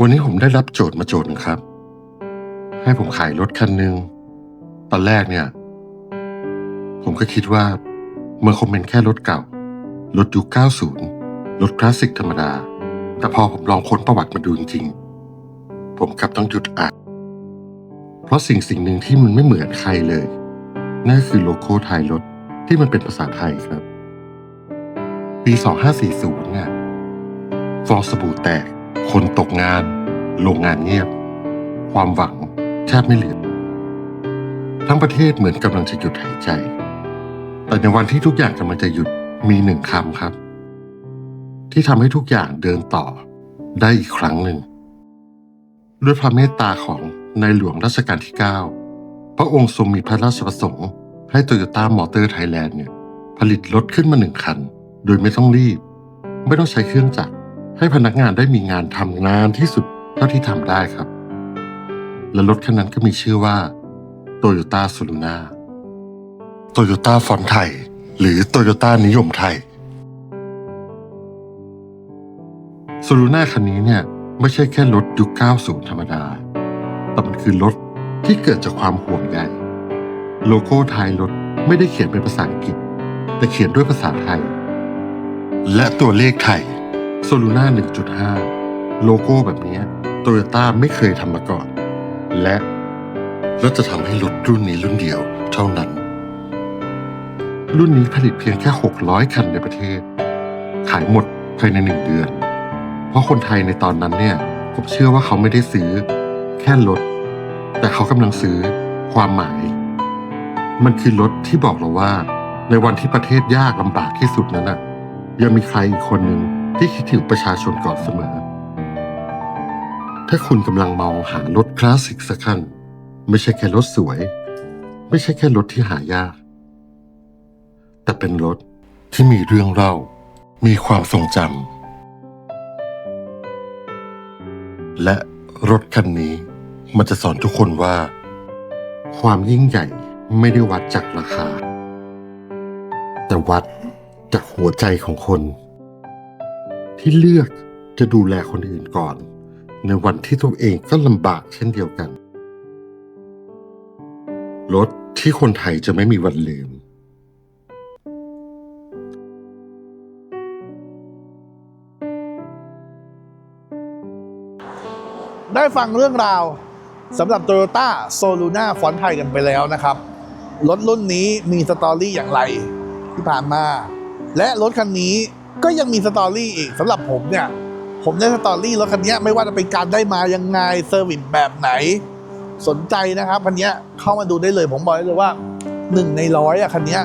วันนี้ผมได้รับโจทย์มาโจทย์นึงครับ ให้ผมขายรถคันหนึ่งตอนแรกเนี่ย ผมก็คิดว่ามันคงเป็นแค่รถเก่า รถยุค 90 รถคลาสสิกธรรมดา แต่พอผมลองค้นประวัติมาดูจริงๆ ผมกลับต้องหยุดอ่านเพราะสิ่งสิ่งหนึ่งที่มันไม่เหมือนใครเลย นั่นคือโลโก้ท้ายรถที่มันเป็นภาษาไทยครับ ปี 2540เนี่ยฟองสบู่แตก คนตกงาน โรงงานเงียบ ความหวังแทบไม่เหลือ ทั้งประเทศเหมือนกำลังจะหยุดหายใจ แต่ในวันที่ทุกอย่างกำลังจะหยุดมีหนึ่งคำครับ ที่ทำให้ทุกอย่างเดินต่อได้อีกครั้งหนึ่ง ด้วยพระเมตตาของในหลวงรัชกาลที่ 9 พระองค์ทรงมีพระราชประสงค์ให้โตโยต้ามอเตอร์ไทยแลนด์เนี่ยผลิตรถขึ้นมาหนึ่งคัน โดยไม่ต้องรีบ ไม่ต้องใช้เครื่องจักร ให้พนักงานได้มีงานทำนานที่สุดเท่าที่ทำได้ครับ และรถคันนั้นก็มีชื่อว่า Toyota s o l u n a Toyota ฟอนไทย หรือ Toyota นิยมไทย s o l u n a คันนี้เนี่ยไม่ใช่แค่รถยุค 90 ธรรมดา แต่มันคือรถที่เกิดจากความห่วงใยโลโก้ท้ายรถไม่ได้เขียนเป็นภาษาอังกฤษ แต่เขียนด้วยภาษาไทย และตัวเลขไทย โซลูน่า1.5 โลโก้แบบนี้โตโยต้าไม่เคยทำมาก่อน และราจะทำให้รถรุ่นนี้รุ่นเดียวเท่านั้น รุ่นนี้ผลิตเพียงแค่ 600 คันในประเทศ ขายหมดภายในหนึ่งเดือน เพราะคนไทยในตอนนั้นเนี่ย ผมเชื่อว่าเขาไม่ได้ซื้อ แค่รถ แต่เขากำลังซื้อความหมาย มันคือรถที่บอกเราว่า ในวันที่ประเทศยากลำบากที่สุดนั้นน่ะยังมีใครอีกคนหนึ่ง ที่คิดถึงประชาชนก่อนเสมอ ถ้าคุณกำลังมองหารถคลาสสิกสักคัน ไม่ใช่แค่รถสวย ไม่ใช่แค่รถที่หายาก แต่เป็นรถที่มีเรื่องเล่า มีความทรงจำและรถคันนี้มันจะสอนทุกคนว่า ความยิ่งใหญ่ไม่ได้วัดจากราคา แต่วัดจากหัวใจของคน ที่เลือกจะดูแลคนอื่นก่อน ในวันที่ตัวเองก็ลำบากเช่นเดียวกัน รถที่คนไทยจะไม่มีวันลืม ได้ฟังเรื่องราวสำหรับ Toyota s o l u n a ฟอนไทยกันไปแล้วนะครับ รถรุ่นนี้มีสตอรี่อย่างไรที่ผ่านมา และรถคันนี้ ก็ยังมีสตอรี่อีกสำหรับผมเนี่ย ผมได้สตอรี่รถคันนี้ไม่ว่าจะเป็นการได้มายังไงเซอร์วิสแบบไหน สนใจนะครับคันนี้เข้ามาดูได้เลยผมบอกได้เลยว่าหนึ่งในร้อยอะคันนี้